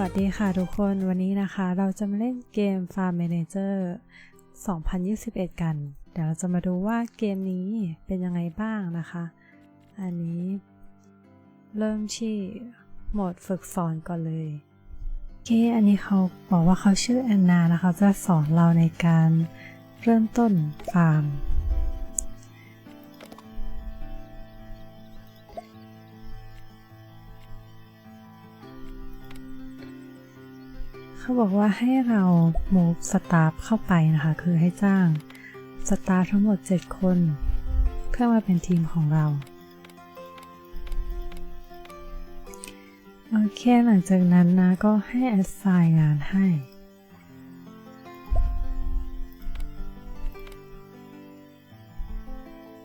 วัสดีค่ะทุกคนวันนี้นะคะเราจะมาเล่นเกม Farm Manager 2021 กัน เดี๋ยวเราจะมาดูว่าเกมนี้เป็นยังไงบ้างนะคะ อันนี้เริ่มที่โหมดฝึกสอนก่อนเลยโอเคอันนี้เขาบอกว่าเขาชื่อแอนนานะคะจะสอนเราในการเริ่มต้นฟาร์ม เขาบอกว่าให้เรา move staff เข้าไปนะคะ คือให้จ้างสตาฟทั้งหมด 7 คน เพื่อมาเป็นทีมของเรา โอเค หลังจากนั้นนะ ก็ให้ assign งานให้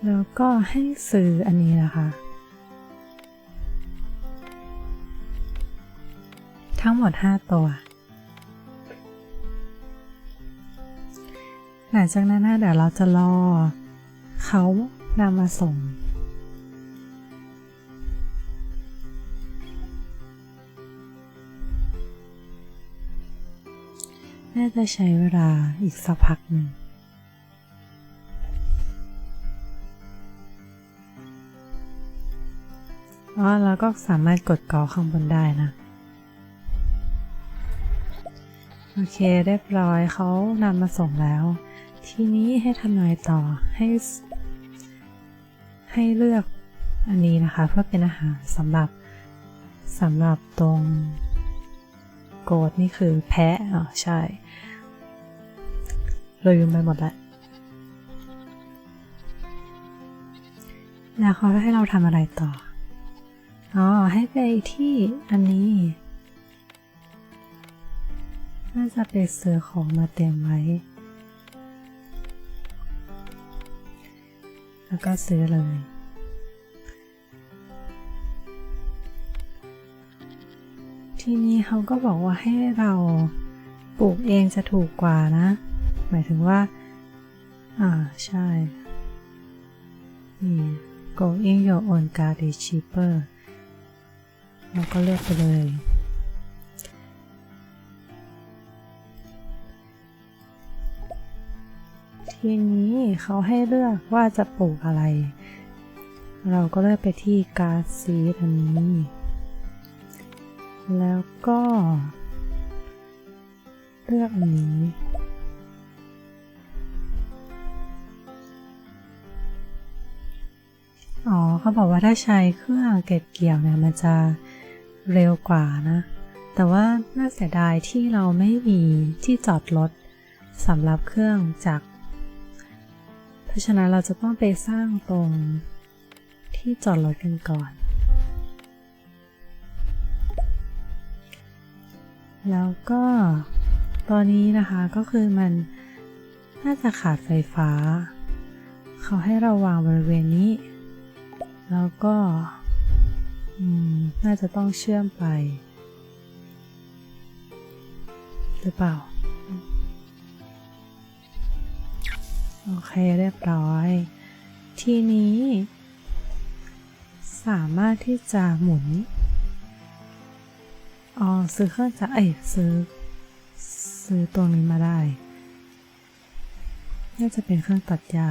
แล้วก็ให้ซื้ออันนี้นะคะ ทั้งหมด 5 ตัว หลังจากนั้นนะเดี๋ยวเราจะรอ เขานำมาส่ง น่าจะใช้เวลาอีกสักพักหนึ่งอ๋อแล้วก็สามารถกดกอข้างบนได้นะ โอเคเรียบร้อยเขานำมาส่งแล้ว ทีนี้ให้ทำยังไงต่อให้ให้เลือกอันนี้นะคะ เพื่อเป็นอาหารสำหรับสำหรับตรงโกดนี่คือแพะอ๋อใช่ลืมไปหมดแล้วแล้วเขาให้เราทำอะไรต่อ อ๋อ ให้ไปที่อันนี้ น่าจะไปซื้อของมาเตรียมไว้ แล้วก็ซื้อเลย ทีนี้เขาก็บอกว่าให้เราปลูกเองจะถูกกว่านะ หมายถึงว่า อ่า ใช่ นี่ going your own garden is cheaper เราก็เลือกไปเลย ทีนี้เขาให้เลือกว่าจะปลูกอะไร เราก็เลือกไปที่การ์ดซีดอันนี้ แล้วก็ เลือกอันนี้อ๋อเขาบอกว่าถ้าใช้เครื่องเก็บเกี่ยวเนี่ยมันจะเร็วกว่านะ แต่ว่าน่าเสียดายที่เราไม่มีที่จอดรถสำหรับเครื่องจัก เพราะฉะนั้นเราจะต้องไปสร้างตรงที่จอดรถกันก่อน แล้วก็ตอนนี้นะคะก็คือมันน่าจะขาดไฟฟ้า เขาให้เราวางบริเวณนี้ แล้วก็น่าจะต้องเชื่อมไป หรือเปล่า โอเคเรียบร้อย ทีนี้ สามารถที่จะหมุนอ๋อซื้อเครื่องจักรเอ้ยซื้อ ซื้อตรงนี้มาได้ น่าจะเป็นเครื่องตัดหญ้า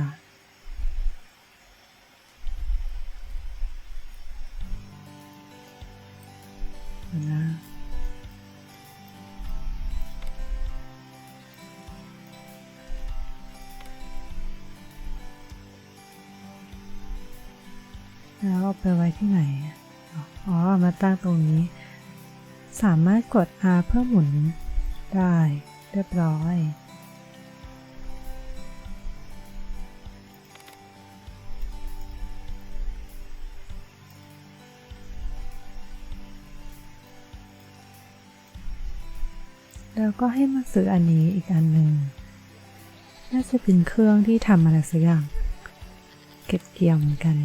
แล้วเอาไปไว้ที่ไหน อ๋อ มาตั้งตรงนี้ สามารถกด R เพื่อหมุนได้เรียบร้อย แล้วก็ให้มาซื้ออันนี้อีกอันหนึ่ง น่าจะเป็นเครื่องที่ทำอะไรสักอย่าง เก็บเกี่ยวเหมือนกัน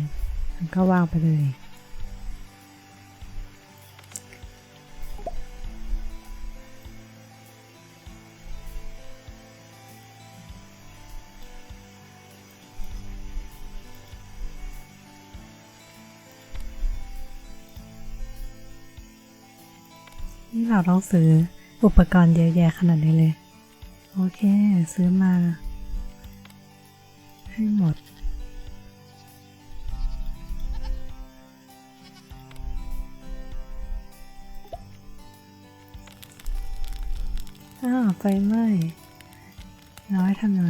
มันก็วางไปเลยนนี่เราต้องซื้ออุปกรณ์เยอะแยะขนาดนี้เลย โอเค ซื้อมา ให้หมด อ้าวไฟไหม้น้อยทำไง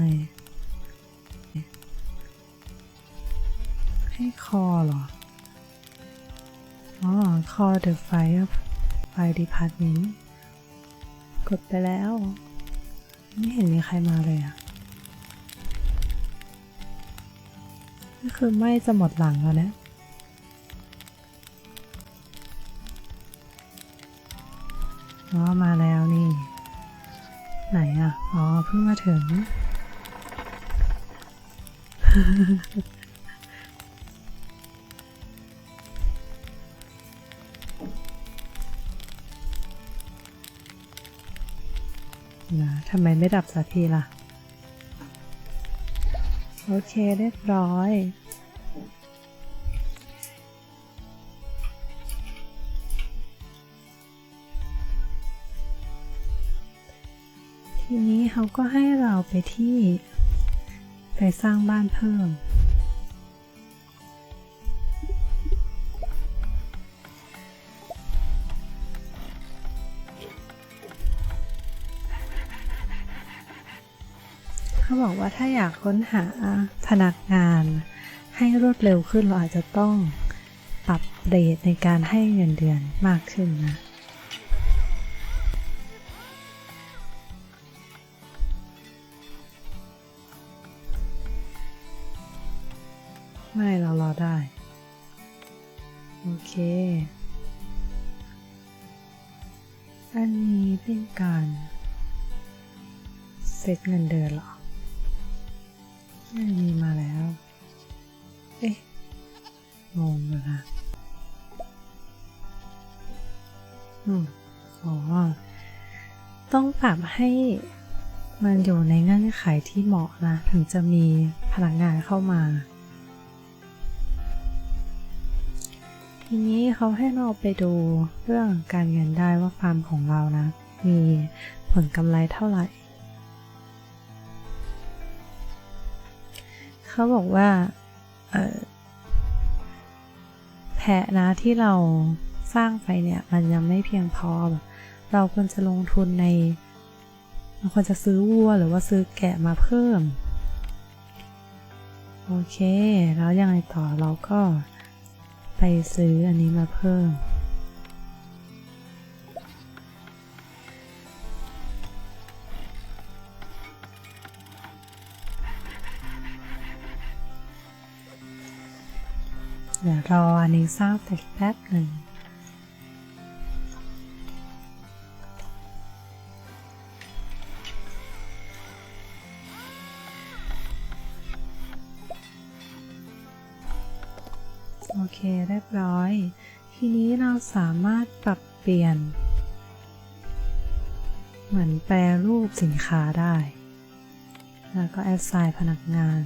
ให้คอเหรอ อ๋อ คอ the fire fire department กดไปแล้ว ไม่เห็นมีใครมาเลยอะก็คือไหม้จะหมดหลังแล้วนะ ถึง นะทำไมไม่ดับสักทีล่ะ โอเคเรียบร้อย ทีนี้เขาก็ให้เราไปที่ไปสร้างบ้านเพิ่ม เขาบอกว่าถ้าอยากค้นหาพนักงานให้รวดเร็วขึ้นเราอาจจะต้องปรับเรทในการให้เงินเดือนมากขึ้นนะ ได้ โอเค อันนี้เป็นการเซตเงินเดือนหรอไม่มีมาแล้ว เอ๊ะ งงเลยนะอืมอ๋อ ต้องปรับให้มันอยู่ในเงื่อนไขที่เหมาะนะ ถึงจะมีพนักงานเข้ามา ทีนี้เขาให้เราไปดูเรื่องการเงินได้ว่าฟาร์มของเรานะ มีผลกำไรเท่าไหร่ เขาบอกว่าแพะนะที่เราสร้างไปเนี่ย มันยังไม่เพียงพอแบบเราควรจะลงทุนในเราควรจะซื้อวัวหรือว่าซื้อแกะมาเพิ่ม โอเค แล้วยังไงต่อเราก็ ไปซื้ออันนี้มาเพิ่ม เดี๋ยวรออันนี้สร้างเสร็จแป๊บหนึ่ง นี้เราสามารถปรับเปลี่ยน เหมือนแปรรูปสินค้าได้ แล้วก็แอดไซน์พนักงาน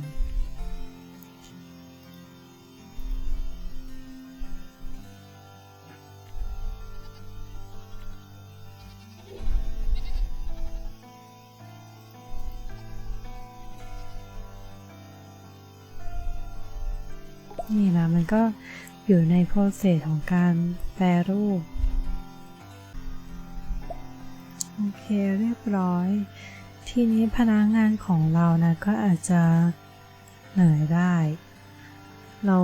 นี่นะมันก็ อยู่ในโปรเซสของการแปรรูป โอเคเรียบร้อย ทีนี้พนักงานของเรานะก็อาจจะเหนื่อยได้ เรา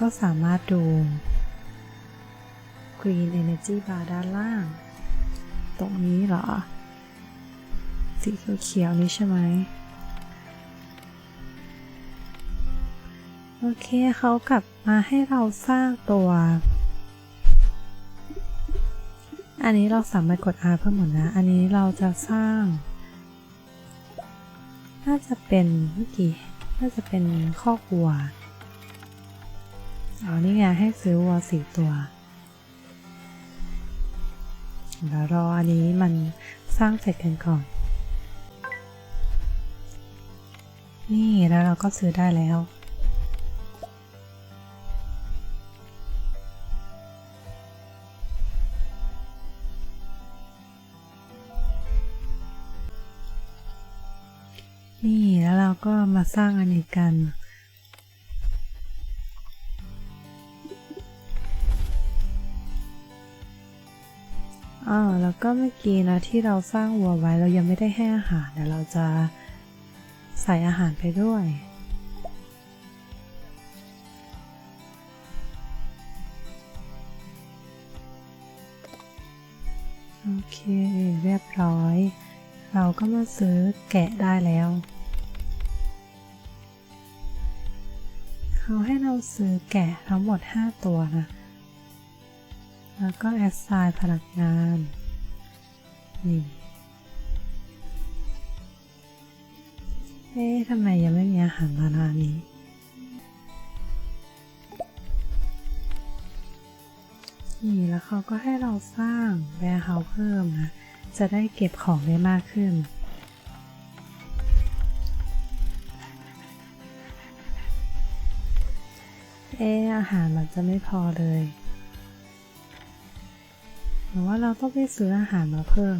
ก็สามารถดู Green Energy Bar ด้านล่าง ตรงนี้เหรอ สีเขียวๆนี้ใช่ไหม โอเคเขากลับมาให้เราสร้างตัว อันนี้เราสามารถกด R เพิ่มหมดนะ อันนี้เราจะสร้าง น่าจะเป็นเมื่อกี้ น่าจะเป็นคอกวัว อ๋อ นี่ไงให้ซื้อวัวสี่ตัวเดี๋ยวรออันนี้มันสร้างเสร็จกันก่อน นี่แล้วเราก็ซื้อได้แล้ว แล้วเราก็มาสร้างอันนี้กัน อ้าวแล้วก็เมื่อกี้นะที่เราสร้างวัวไว้เรายังไม่ได้ให้อาหารเดี๋ยวเราจะใส่อาหารไปด้วยโอเค เรียบร้อย เราก็มาซื้อแกะได้แล้ว เขาให้เราซื้อแกะทั้งหมด 5 ตัวนะ แล้วก็แอสไซน์พนักงานนี่เอ๊ะทำไมยังไม่มีอาหารมานานี้ นี่แล้วเขาก็ให้เราสร้างแวร์เฮาเพิ่มนะ จะได้เก็บของได้มากขึ้น เอออาหารมันจะไม่พอเลยหรือว่าเราต้องไปซื้ออาหารมาเพิ่ม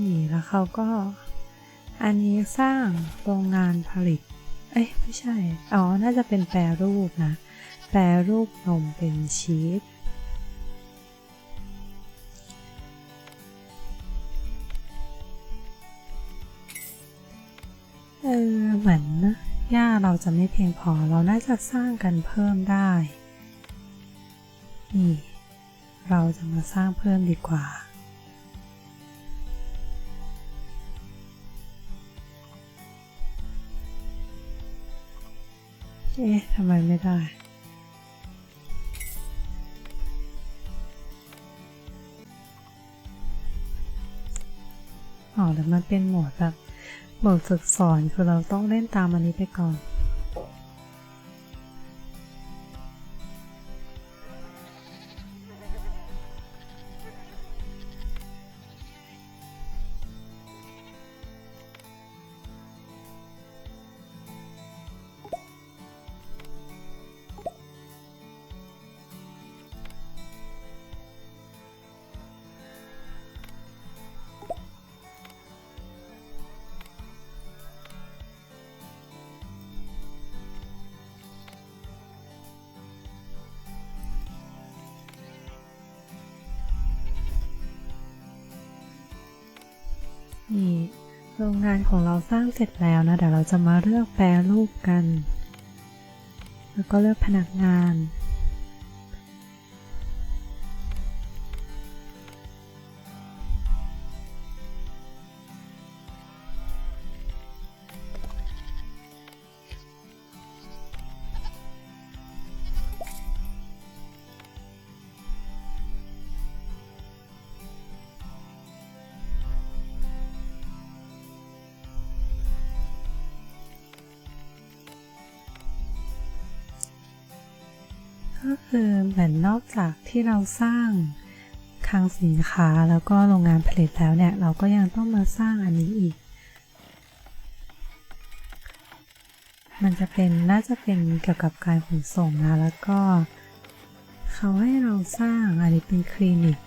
นี่แล้วเขาก็ อันนี้สร้างโรงงานผลิต เอ้ยไม่ใช่ อ๋อ น่าจะเป็นแปรรูปนะ แปรรูปนมเป็นชีสเออเหมือนนะหญ้าเราจะไม่เพียงพอเราน่าจะสร้างกันเพิ่มได้ นี่ เราจะมาสร้างเพิ่มดีกว่า เอ๊ะทำไมไม่ได้ อ๋อแต่มันเป็นโหมดแบบโหมดฝึกสอนคือเราต้องเล่นตามอันนี้ไปก่อน นี่โรงงานของเราสร้างเสร็จแล้วนะ เดี๋ยวเราจะมาเลือกแปรรูปกัน แล้วก็เลือกพนักงาน ก็คือเหมือนนอกจากที่เราสร้างคลังสินค้าแล้วก็โรงงานผลิตแล้วเนี่ย เราก็ยังต้องมาสร้างอันนี้อีก มันจะเป็นน่าจะเป็นเกี่ยวกับการขนส่งนะแล้วก็เขาให้เราสร้างอันนี้เป็นคลินิก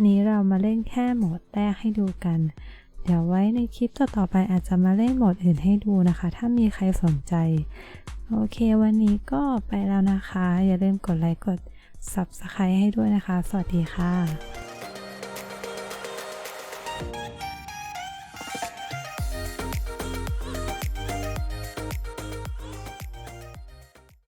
อันนี้เรามาเล่นแค่โหมดแรกให้ดูกัน เดี๋ยวไว้ในคลิปต่อๆไปอาจจะมาเล่นโหมดอื่นให้ดูนะคะ ถ้ามีใครสนใจ โอเควันนี้ก็ไปแล้วนะคะ อย่าลืมกดไลค์กด Subscribe ให้ด้วยนะคะ สวัสดีค่ะ